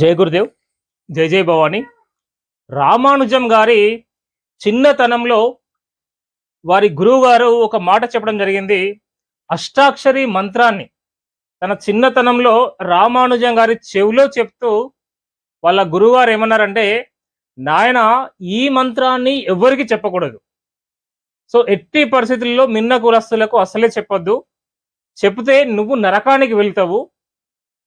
జయ గురుదేవ్ జయ జయ భవాని. రామానుజం గారి చిన్నతనంలో వారి గురువుగారు ఒక మాట చెప్పడం జరిగింది. అష్టాక్షరి మంత్రాన్ని తన చిన్నతనంలో రామానుజం గారి చెవిలో చెప్తూ వాళ్ళ గురువుగారు ఏమన్నారంటే నాయన ఈ మంత్రాన్ని ఎవరికి చెప్పకూడదు. సో ఎట్టి పరిస్థితుల్లో మిన్న కులస్తులకు అసలే చెప్పొద్దు. చెప్తే నువ్వు నరకానికి వెళ్తావు.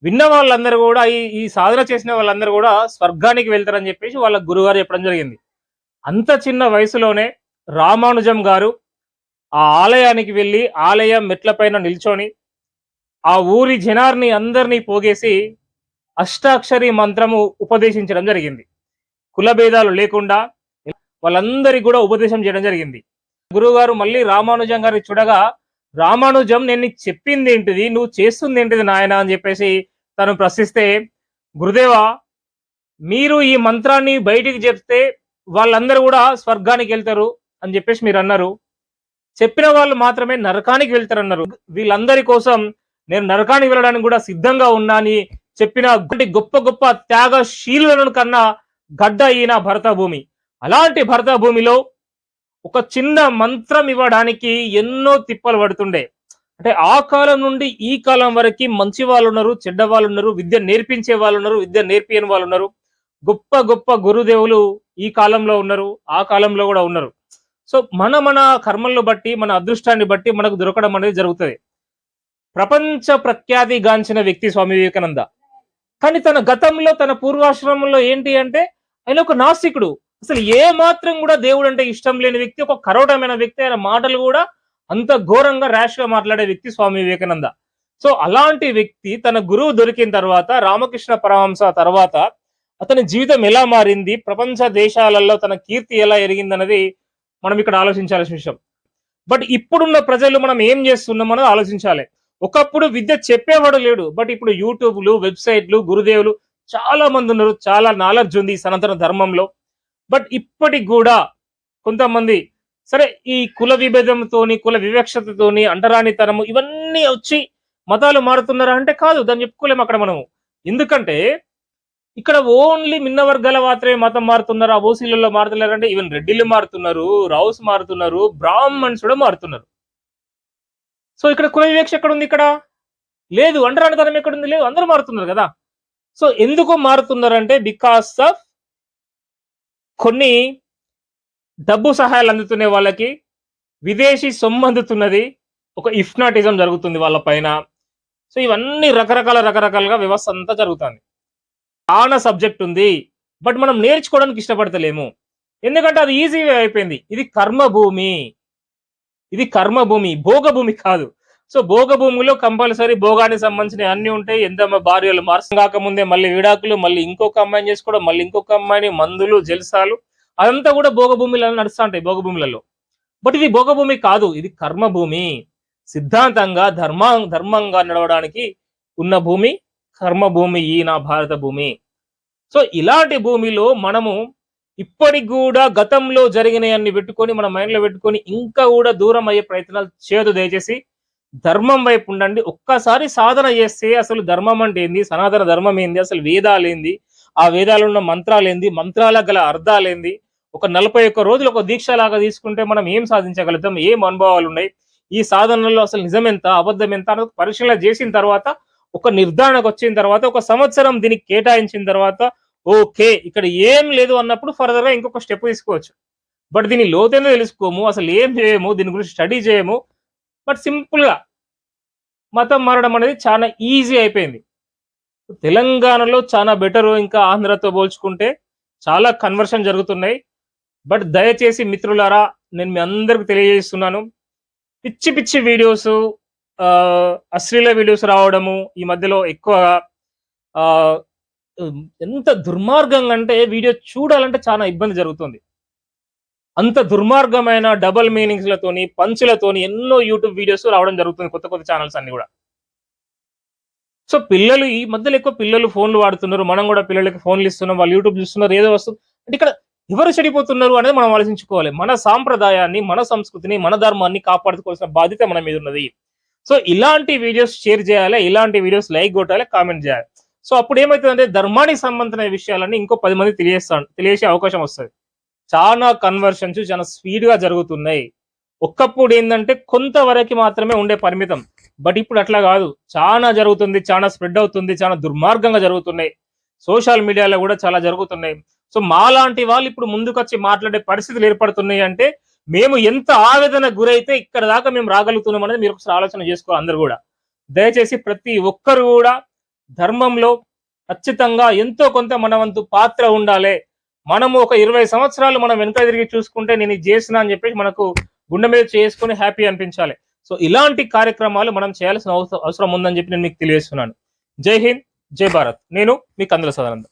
విన్న వాళ్ళందరూ కూడా ఈ ఈ సాధన చేసిన వాళ్ళందరూ కూడా స్వర్గానికి వెళ్తారని చెప్పేసి వాళ్ళ గురుగారు చెప్పడం జరిగింది. అంత చిన్న వయసులోనే రామానుజం గారు ఆ ఆలయానికి వెళ్ళి ఆలయం మెట్లపైన నిల్చొని ఆ ఊరి జనార్ని అందరినీ పోగేసి అష్టాక్షరి మంత్రము ఉపదేశించడం జరిగింది. కులభేదాలు లేకుండా వాళ్ళందరికీ కూడా ఉపదేశం చేయడం జరిగింది. గురువుగారు మళ్ళీ రామానుజం గారిని చూడగా రామానుజం నేను చెప్పింది ఏంటిది? నువ్వు చేస్తుంది ఏంటిది నాయన? అని చెప్పేసి తను ప్రశ్నిస్తే గురుదేవ మీరు ఈ మంత్రాన్ని బయటికి చెప్తే వాళ్ళందరూ కూడా స్వర్గానికి వెళ్తారు అని చెప్పేసి మీరు అన్నారు. చెప్పిన వాళ్ళు మాత్రమే నరకానికి వెళ్తారన్నారు. వీళ్ళందరి కోసం నేను నరకానికి వెళ్ళడానికి కూడా సిద్ధంగా ఉన్నా అని చెప్పిన గొప్ప గొప్ప త్యాగశీలులను కన్నా గడ్డ ఈయన భరత భూమి అలాంటి భరతభూమిలో ఒక చిన్న మంత్రం ఇవ్వడానికి ఎన్నో తిప్పలు పడుతుండే. అంటే ఆ కాలం నుండి ఈ కాలం వరకు మంచి వాళ్ళు ఉన్నారు చెడ్డ వాళ్ళు ఉన్నారు విద్య నేర్పించే వాళ్ళు ఉన్నారు విద్య నేర్పియని వాళ్ళు ఉన్నారు గొప్ప గొప్ప గురుదేవులు ఈ కాలంలో ఉన్నారు ఆ కాలంలో కూడా ఉన్నారు. సో మన మన కర్మలను బట్టి మన అదృష్టాన్ని బట్టి మనకు దొరకడం అనేది జరుగుతుంది. ప్రపంచ ప్రఖ్యాతి గాంచిన వ్యక్తి స్వామి వివేకానంద. కానీ తన గతంలో తన పూర్వాశ్రమంలో ఏంటి అంటే ఆయన ఒక నాస్తికుడు. అసలు ఏ మాత్రం కూడా దేవుడు అంటే ఇష్టం లేని వ్యక్తి ఒక కరోటమైన వ్యక్తి ఆయన మాటలు కూడా అంత ఘోరంగా ర్యాష్గా మాట్లాడే వ్యక్తి స్వామి వివేకానంద. సో అలాంటి వ్యక్తి తన గురువు దొరికిన తర్వాత రామకృష్ణ పరమహంస తర్వాత అతని జీవితం ఎలా మారింది ప్రపంచ దేశాలలో తన కీర్తి ఎలా ఎరిగిందన్నది మనం ఇక్కడ ఆలోచించాల్సిన విషయం. బట్ ఇప్పుడున్న ప్రజలు మనం ఏం చేస్తున్నాం అనేది ఆలోచించాలి. ఒకప్పుడు విద్య చెప్పేవాడు లేడు బట్ ఇప్పుడు యూట్యూబ్లు వెబ్సైట్లు గురుదేవులు చాలా మంది ఉన్నారు చాలా నాలెడ్జ్ ఉంది సనాతన ధర్మంలో. బట్ ఇప్పటికి కూడా కొంతమంది సరే ఈ కుల విభేదంతోని కుల వివక్షతతోని అంటరానితనము ఇవన్నీ వచ్చి మతాలు మారుతున్నారా అంటే కాదు దాన్ని చెప్పుకోలేము అక్కడ మనము. ఎందుకంటే ఇక్కడ ఓన్లీ మిన్న వర్గాల మాత్రమే మతం మారుతున్నారు ఆ ఓసీలలో మారుతున్నారు అంటే ఈవెన్ రెడ్డిలు మారుతున్నారు రావుస్ మారుతున్నారు బ్రాహ్మణ్స్ కూడా మారుతున్నారు. సో ఇక్కడ కుల వివక్ష ఎక్కడ ఉంది ఇక్కడ? లేదు అంటరానితనం ఎక్కడ ఉంది లేదు అందరూ మారుతున్నారు కదా. సో ఎందుకు మారుతున్నారు అంటే బికాస్ ఆఫ్ కొన్ని డబ్బు సహాయాలు అందుతున్న వాళ్ళకి విదేశీ సొమ్ము అందుతున్నది. ఒక ఇఫ్నాటిజం జరుగుతుంది వాళ్ళ పైన. సో ఇవన్నీ రకరకాల రకరకాలుగా వ్యవస్థ అంతా జరుగుతుంది. చాలా సబ్జెక్ట్ ఉంది. బట్ మనం నేర్చుకోవడానికి ఇష్టపడతలేము. ఎందుకంటే అది ఈజీ అయిపోయింది. ఇది కర్మభూమి. ఇది కర్మభూమి. భోగభూమి కాదు. సో భోగభూమిలో కంపల్సరీ భోగానికి సంబంధించిన అన్ని ఉంటాయి. ఎంత భార్యలు మార్సం కాకముందే మళ్ళీ విడాకులు మళ్ళీ ఇంకొక అమ్మాయిని చేసుకోవడం మళ్ళీ ఇంకొక అమ్మాయిని మందులు జల్సాలు అదంతా కూడా భోగభూమిలలో నడుస్తూ ఉంటాయి భోగభూములలో బట్ ఇది భోగభూమి కాదు ఇది కర్మభూమి. సిద్ధాంతంగా ధర్మ ధర్మంగా నడవడానికి ఉన్న భూమి కర్మభూమి ఈ నా భారత భూమి. సో ఇలాంటి భూమిలో మనము ఇప్పటికి కూడా గతంలో జరిగినవన్నీ పెట్టుకొని మన మైండ్లో పెట్టుకొని ఇంకా కూడా దూరం అయ్యే ప్రయత్నాలు చేయదు దయచేసి ధర్మం వైపు ఉండండి. ఒక్కసారి సాధన చేస్తే అసలు ధర్మం అంటే ఏంది? సనాతన ధర్మం ఏంది? అసలు వేదాలు ఏంది? ఆ వేదాలు ఉన్న మంత్రాలు ఏంది? మంత్రాలకు గల అర్థాలు ఏంది? ఒక నలభై ఒక్క రోజులు ఒక దీక్ష లాగా తీసుకుంటే మనం ఏం సాధించగలుగుతాం? ఏం అనుభవాలు ఉన్నాయి? ఈ సాధనలో అసలు నిజం ఎంత అబద్ధం ఎంత అనేది పరిశీలన చేసిన తర్వాత ఒక నిర్ధారణకు వచ్చిన తర్వాత ఒక సంవత్సరం దీనికి కేటాయించిన తర్వాత ఓకే ఇక్కడ ఏం లేదు అన్నప్పుడు ఫర్దర్గా ఇంకొక స్టెప్ తీసుకోవచ్చు. బట్ దీని లోతైన తెలుసుకోము అసలు ఏం చేయము దీని గురించి స్టడీ చేయము. బట్ సింపుల్గా మతం మారడం అనేది చాలా ఈజీ అయిపోయింది. తెలంగాణలో చాలా బెటర్ ఇంకా ఆంధ్రతో పోల్చుకుంటే చాలా కన్వర్షన్ జరుగుతున్నాయి. బట్ దయచేసి మిత్రులారా నేను మీ అందరికి తెలియజేస్తున్నాను. పిచ్చి పిచ్చి వీడియోస్ అశ్లీల వీడియోస్ రావడము ఈ మధ్యలో ఎక్కువ ఆ, ఎంత దుర్మార్గంగా అంటే వీడియో చూడాలంటే చాలా ఇబ్బంది జరుగుతుంది. అంత దుర్మార్గమైన డబల్ మీనింగ్స్ లతోని పంచులతోని ఎన్నో యూట్యూబ్ వీడియోస్ రావడం జరుగుతుంది కొత్త కొత్త ఛానల్స్ అన్ని కూడా. సో పిల్లలు ఈ మధ్యలో ఎక్కువ పిల్లలు ఫోన్లు వాడుతున్నారు. మనం కూడా పిల్లలకి ఫోన్లు ఇస్తున్నాం వాళ్ళు యూట్యూబ్ చూస్తున్నారు ఏదో వస్తుంది అంటే ఇక్కడ ఎవరు చెడిపోతున్నారు అనేది మనం ఆలోచించుకోవాలి. మన సాంప్రదాయాన్ని మన సంస్కృతిని మన ధర్మాన్ని కాపాడుకోవాల్సిన బాధ్యత మన మీద ఉన్నది. సో ఇలాంటి వీడియోస్ షేర్ చేయాలి ఇలాంటి వీడియోస్ లైక్ కొట్టాలి కామెంట్ చేయాలి. సో అప్పుడు ఏమవుతుందంటే ధర్మానికి సంబంధించిన విషయాలన్నీ ఇంకో పది మంది తెలియస్తాను తెలియసే అవకాశం వస్తుంది. చాలా కన్వర్షన్స్ చాలా స్పీడ్గా జరుగుతున్నాయి. ఒక్కప్పుడు ఏంటంటే కొంతవరకు మాత్రమే ఉండే పరిమితం. బట్ ఇప్పుడు అట్లా కాదు. చాలా జరుగుతుంది చాలా స్ప్రెడ్ అవుతుంది చాలా దుర్మార్గంగా జరుగుతున్నాయి. సోషల్ మీడియాలో కూడా చాలా జరుగుతున్నాయి. సో మాలాంటి వాళ్ళు ఇప్పుడు ముందుకొచ్చి మాట్లాడే పరిస్థితులు ఏర్పడుతున్నాయి అంటే మేము ఎంత ఆవేదన గురైతే ఇక్కడ దాకా మేము రాగలుగుతున్నాం అనేది మీరు ఒకసారి ఆలోచన చేసుకో అందరు కూడా. దయచేసి ప్రతి ఒక్కరు కూడా ధర్మంలో ఖచ్చితంగా ఎంతో కొంత మన వంతు పాత్ర ఉండాలి. మనము ఒక ఇరవై సంవత్సరాలు మనం వెనక తిరిగి చూసుకుంటే నేను ఇది చేసిన అని చెప్పేసి మనకు గుండె మీద చేసుకుని హ్యాపీ అనిపించాలి. సో ఇలాంటి కార్యక్రమాలు మనం చేయాల్సిన అవసరం అవసరం ఉందని చెప్పి నేను మీకు తెలియజేస్తున్నాను. జై హింద్ జై భారత్. నేను మీకు కందుల సదానందం.